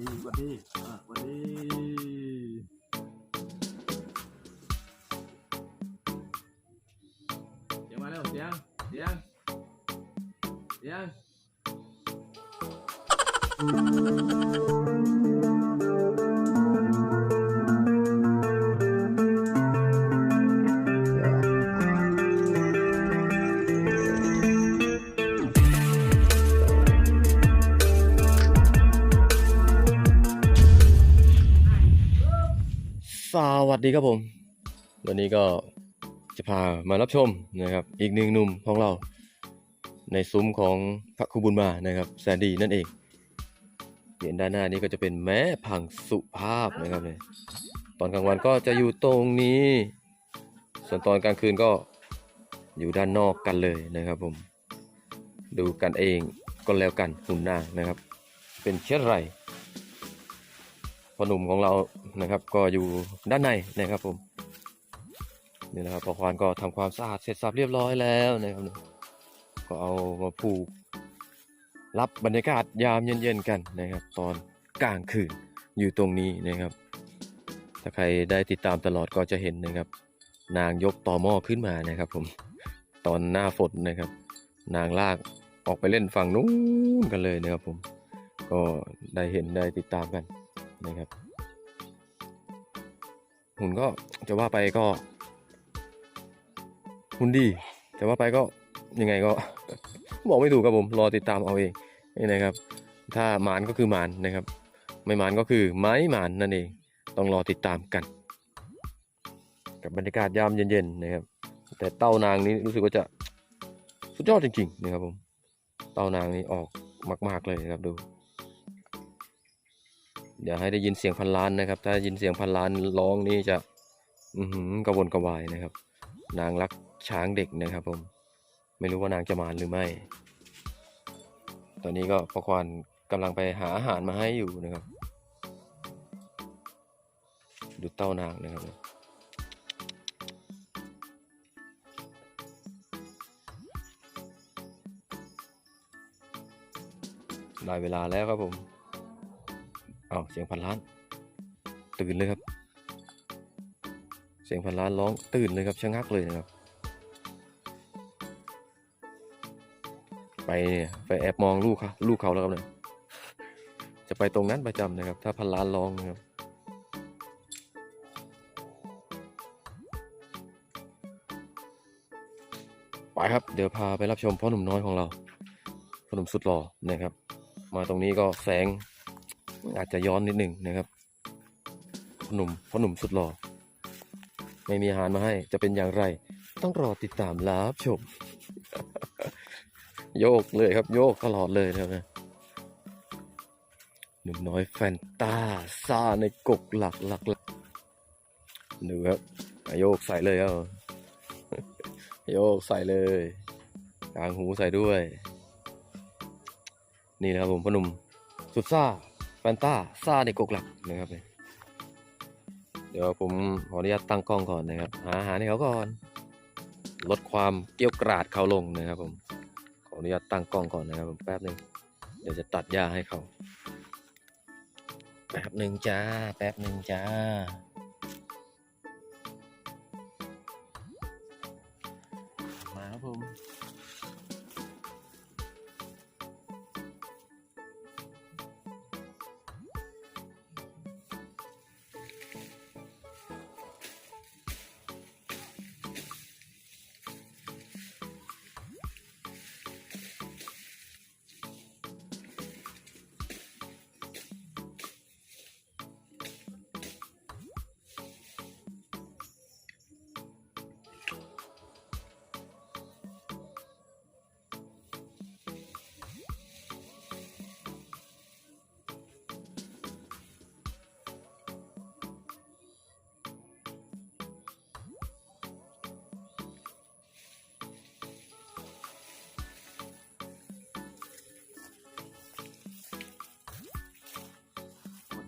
ดีหวัดดีอะหวัดดีเสียงมาเร็วเสียงเสียงเสียง วัสดีครับผม วันนี้ก็จะพามารับชมนะครับ อีกหนึ่งหนุ่มของเรา ในซุ้มของพระครูบุญมานะครับแสนดี้นั่นเองเห็นด้านหน้านี้ก็จะเป็นแม้ผังสุภาพนะครับเนี่ยตอนกลางวันก็จะอยู่ตรงนี้ ส่วนตอนกลางคืนก็อยู่ด้านนอกกันเลยนะครับผม ดูกันเองก็แล้วกันหุ่นหน้านะครับ เป็นเช่นไร พ่อหนุ่มของเรานะครับ ก็อยู่ด้านในนะครับผมนี่นะครับพอควานก็ทำความสะอาดเสร็จสับเรียบร้อยแล้วนะครับ ก็เอามาผูกรับบรรยากาศยามเย็นๆกันนะครับ ตอนกลางคืนอยู่ตรงนี้นะครับ ถ้าใครได้ติดตามตลอดก็จะเห็นนะครับ นางยกต่อหม้อขึ้นมานะครับ ผมตอนหน้าฝนนะครับ นางลากออกไปเล่นฝั่งนู้นกันเลยนะครับผม ก็ได้เห็นได้ติดตามกัน นะครับ หุ่นก็จะว่าไปก็ หุ่นดี แต่ว่าไปก็ยังไงก็บอกไม่ถูกครับผมรอติดตามเอาเองนี่นะครับ ถ้าหมานก็คือหมานนะครับ ไม่หมานก็คือไม้หมานนั่นเองต้องรอติดตามกัน กับบรรยากาศยามเย็นๆนะครับ แต่เต้านางนี้รู้สึกว่าจะสุดยอดจริงๆนะครับผมเต้านางนี้ออกมาก ๆเลยนะครับดู เดี๋ยวให้ได้ยินเสียงพันล้านนะครับ ถ้าได้ยินเสียงพันล้านร้องนี่จะอืกระวนกระวายนะครับ นางรักช้างเด็กนะครับ ผม ไม่รู้ว่านางจะมาหรือไม่ ตอนนี้ก็พ่อควานกำลังไปหาอาหารมาให้อยู่นะครับ ดูเต้านางนะครับได้เวลาแล้วครับผม เอาวเสียงพันล้าน ตื่นเลยครับ เสียงพันล้านร้องตื่นเลยครับชะงักเลยนะครับ ไปไปแอบมองลูกเขาลูกเขาแล้วครับเนี่ยจะไปตรงนั้นประจำนะครับ ถ้าพันล้านร้องนะครับไปครับเดี๋ยวพาไปรับชมพ่อหนุ่มน้อยของเราพ่อหนุ่มสุดหล่อนะครับ มาตรงนี้ก็แสง อาจจะย้อนนิดหนึ่งนะครับพ่อหนุ่มพ่อหนุ่มสุดหล่อไม่มีอาหารมาให้จะเป็นอย่างไร ต้องรอติดตามรับชม โยกเลยครับ โยกตลอดเลยนะครับหนุ่มน้อยแฟนตาซ่าในกกหลักหลักหลักดูครับโยกใส่เลยครับโยกใส่เลยกลางหูใส่ด้วย นี่นะครับผมพ่อหนุ่มสุดซ่า แฟนต้าซ่าในกกหลักนะครับเนี่ยเดี๋ยวผมขออนุญาตตั้งกล้องก่อนนะครับ หาอาหารให้เขาก่อน ลดความเกรี้ยวกราดเขาลงนะครับผม ขออนุญาตตั้งกล้องก่อนนะครับผมแป๊บหนึ่งเดี๋ยวจะตัดหญ้าให้เขา แป๊บหนึ่งจ้า แป๊บหนึ่งจ้า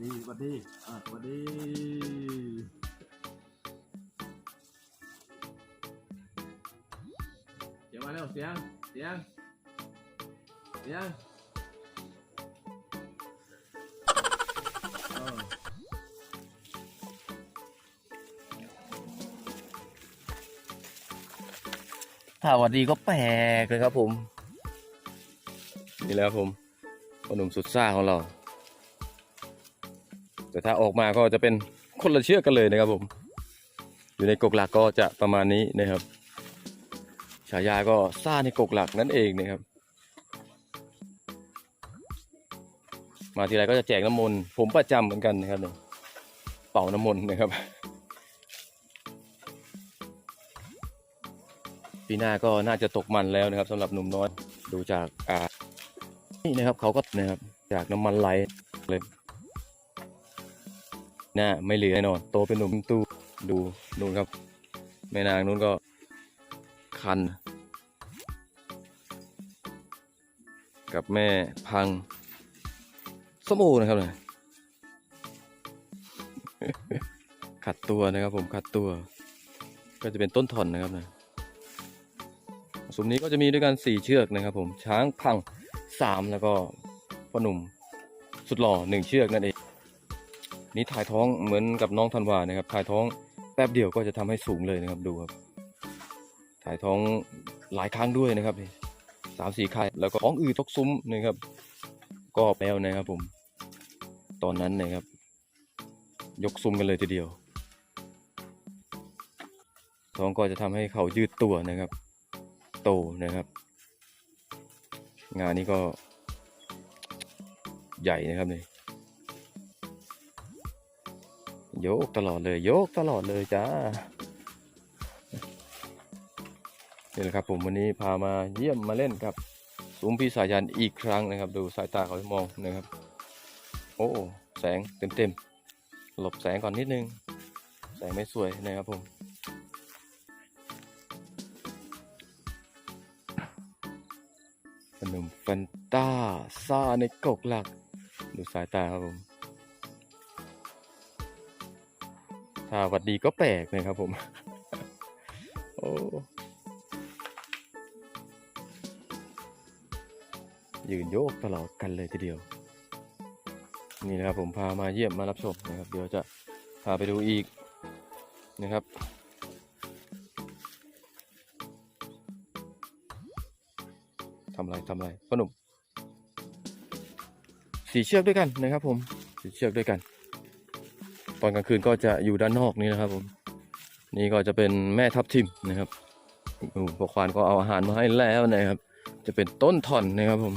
ดดีหวัดดีอะหวัดดีเสียงมาเร็วเสียงเสียงเสียงถ้าหวัดดีก็แปลกเลยครับผม นี่แหล้วผมขนมสุดซ่าของเรา แต่ถ้าออกมาก็จะเป็นคนละเชือกกันเลยนะครับผม อยู่ในกกหลักก็จะประมาณนี้นะครับฉายาก็ซ่าในกกหลักนั่นเองนะครับ มาทีไรก็จะแจกน้ำมนต์ผมประจำเหมือนกันนะครับเนี่ยเป่าน้ำมนต์นะครับปีหน้าก็น่าจะตกมันแล้วนะครับสำหรับหนุ่มน้อยดูจากอ่านี่นะครับเขาก็นะครับจากน้ำมันไหลเลย หน้าไม่เหลือแน่นอน โตเป็นหนุ่มตู้ดูนู่นครับ แม่นางนู่นก็คัน กับแม่พังสมโอนะครับเนี่ยขัดตัวนะครับผมขัดตัว ก็จะเป็นต้นถอนนะครับนะสุมนี้ก็จะมีด้วยกันสี่เชือกนะครับผมช้างพังสามแล้วก็พ่อหนุ่มสุดหล่อหนึ่งเชือกนั่นเอง นี่ถ่ายท้องเหมือนกับน้องธันวานะครับ ถ่ายท้องแป๊บเดียวก็จะทำให้สูงเลยนะครับดูครับ ถ่ายท้องหลายครั้งด้วยนะครับนี่สามสี่ไข่แล้วก็ท้องอืดทกซุ้มนะครับ ก็แปลวนะครับผม ตอนนั้นนะครับ ยกซุ้มกันเลยทีเดียว ท้องก็จะทำให้เขายืดตัวนะครับ โตนะครับ งานนี้ก็ใหญ่นะครับเนี่ย โยกตลอดเลยโยกตลอดเลยจ้านี่แหละครับผมวันนี้พามาเยี่ยมมาเล่นกับซุ้มพี่สายันอีกครั้งนะครับ ดูสายตาเขามองนะครับ โอ้แสงเต็มๆหลบแสงก่อนนิดนึง แสงไม่สวยนะครับผมขนมแฟนต้าซ่าในกกหลัก ดูสายตาครับผมาวัดดีก็แปลกนะครับผม โอ้ ยืนโยกตลอดกันเลยทีเดียว นี่นะครับผมพามาเยี่ยมมารับชมนะครับ เดี๋ยวจะพาไปดูอีกนะครับทำอะไรทำอะไรพ่อหนุ่มสีเชือกด้วยกันนะครับผมสีเชือกด้วยกัน ตอนกลางคืนก็จะอยู่ด้านนอกนี่นะครับผมนี่ก็จะเป็นแม่ทับทิมนะครับอ้พ่อควานก็เอาอาหารมาให้แล้วนะครับ จะเป็นต้นถอนนะครับผม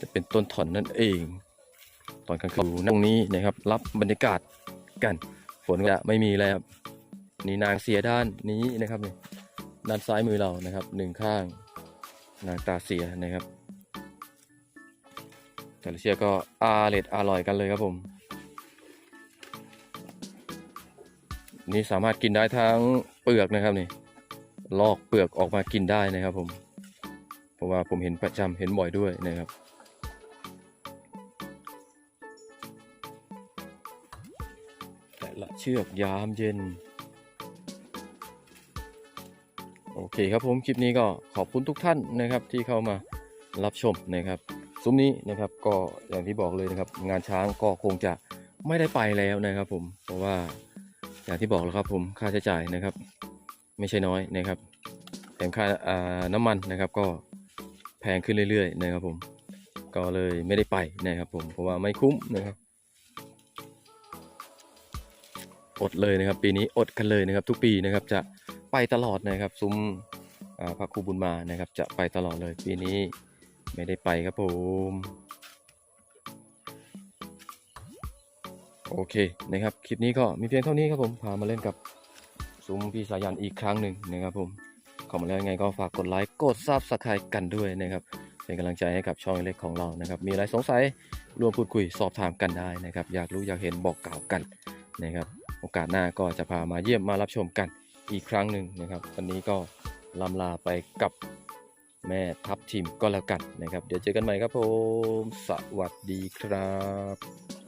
จะเป็นต้นถอนนั่นเอง ตอนกลางคืนตรงนี้นะครับ รับบรรยากาศกัน ฝนก็จะไม่มีแล้วครับนี่นางเสียด้านนี้นะครับนี่ด้านซ้ายมือเรานะครับหนึ่งข้าง นางตาเสียนะครับ แต่ละเชือกก็อาเล็ดอร่อยกันเลยครับผม นี่สามารถกินได้ทั้งเปลือกนะครับนี่ลอกเปลือกออกมากินได้นะครับผมเพราะว่าผมเห็นประจำเห็นบ่อยด้วยนะครับ แต่ละเชือกยามเย็น โอเคครับผมคลิปนี้ก็ขอบคุณทุกท่านนะครับที่เข้ามารับชมนะครับซุ้มนี้นะครับก็อย่างที่บอกเลยนะครับ งานช้างก็คงจะไม่ได้ไปแล้วนะครับผมเพราะว่า อย่างที่บอกแล้วครับผมค่าใช้จ่ายนะครับ ไม่ใช่น้อยนะครับแถมค่าน้ำมันนะครับก็แพงขึ้นเรื่อยๆนะครับผมก็เลยไม่ได้ไปนะครับผมเพราะว่าไม่คุ้มนะครับ อดเลยนะครับ ปีนี้อดกันเลยนะครับ ทุกปีนะครับจะไปตลอดนะครับ ซุ้มพระครูบุญมานะครับ จะไปตลอดเลยปีนี้ไม่ได้ไปครับผม โอเคนะครับคลิปนี้ก็มีเพียงเท่านี้ครับผมพามาเล่นกับซุ้มพี่สายันอีกครั้งหนึ่งนะครับผมขอมาแล้วยังไงก็ฝากกดไลค์กดซับสไครต์กันด้วยนะครับเป็นกำลังใจให้กับช่องเล็กของเรานะครับมีอะไรสงสัยร่วมพูดคุยสอบถามกันได้นะครับอยากรู้อยากเห็นบอกกล่าวกันนะครับโอกาสหน้าก็จะพามาเยี่ยมมารับชมกันอีกครั้งหนึ่งนะครับวันนี้ก็ลำลาไปกับแม่ทัพทีมก็แล้วกันนะครับ เดี๋ยวเจอกันใหม่ครับผม สวัสดีครับ